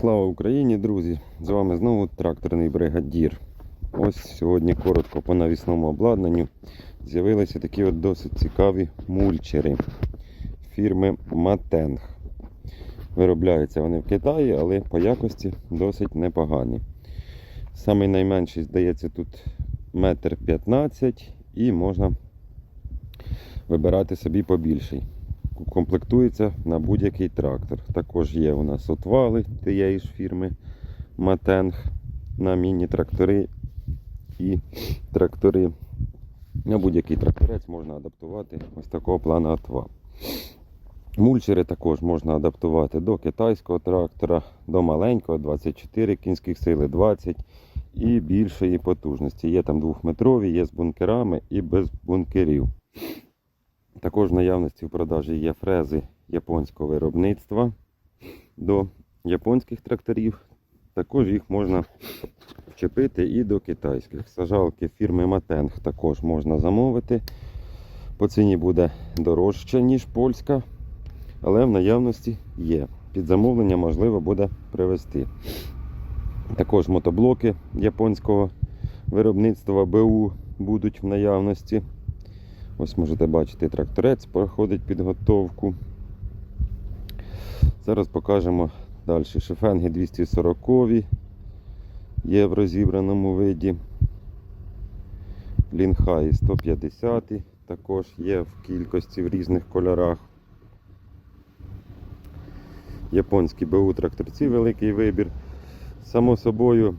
Слава Україні, друзі! З вами знову тракторний бригадір. Ось сьогодні коротко по навісному обладнанню з'явилися такі от досить цікаві мульчери фірми Матенг. Виробляються вони в Китаї, але по якості досить непогані. Самий найменший, здається, тут метр 15 і можна вибирати собі побільший комплектується на будь-який трактор. Також є у нас отвали тієї ж фірми Матенг на міні-трактори і трактори. На будь-який тракторець можна адаптувати ось такого плану отвал. Мульчери також можна адаптувати до китайського трактора, до маленького 24 кінських сили 20 і більшої потужності. Є там двохметрові, є з бункерами і без бункерів. Також в наявності в продажі є фрези японського виробництва до японських тракторів. Також їх можна вчепити і до китайських. Сажалки фірми Матенг також можна замовити. По ціні буде дорожче, ніж польська, але в наявності є. Під замовлення можливо буде привезти. Також мотоблоки японського виробництва БУ будуть в наявності. Ось можете бачити, тракторець проходить підготовку. Зараз покажемо далі. Шифенги 240 є в розібраному виді. Лінхаї 150 також є в кількості в різних кольорах. Японські БУ тракторці великий вибір. Само собою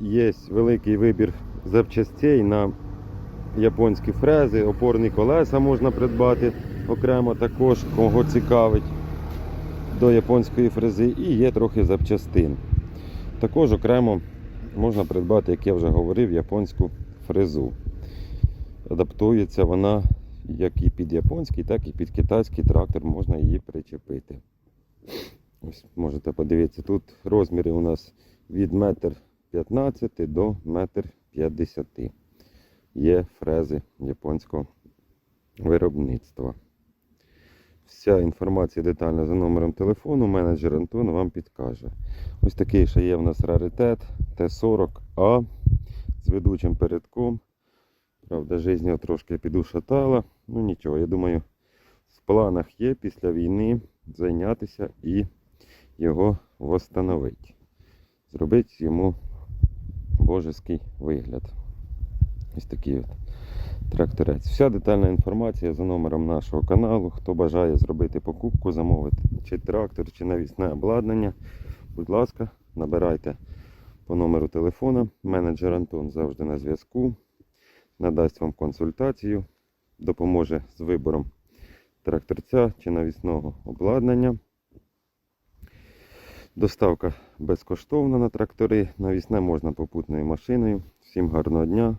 є великий вибір запчастей на японські фрези, опорні колеса можна придбати окремо також, кого цікавить до японської фрези і є трохи запчастин. Також окремо можна придбати, як я вже говорив, японську фрезу. Адаптується вона як і під японський, так і під китайський трактор можна її причепити. Ось Можете подивитися, тут розміри у нас від 1,15 до 1,50 м є фрези японського виробництва. Вся інформація детальна за номером телефону, менеджер Антон вам підкаже. Ось такий ще є в нас раритет Т40А з ведучим передком. Правда, його трошки підушатала. Ну нічого, я думаю, в планах є після війни зайнятися і його восстановити. Зробити йому божеский вигляд. Ось такий от тракторець. Вся детальна інформація за номером нашого каналу. Хто бажає зробити покупку, замовити чи трактор, чи навісне обладнання, будь ласка, набирайте по номеру телефона. Менеджер Антон завжди на зв'язку. Надасть вам консультацію, допоможе з вибором тракторця чи навісного обладнання. Доставка безкоштовна на трактори. Навісне можна попутною машиною. Всім гарного дня,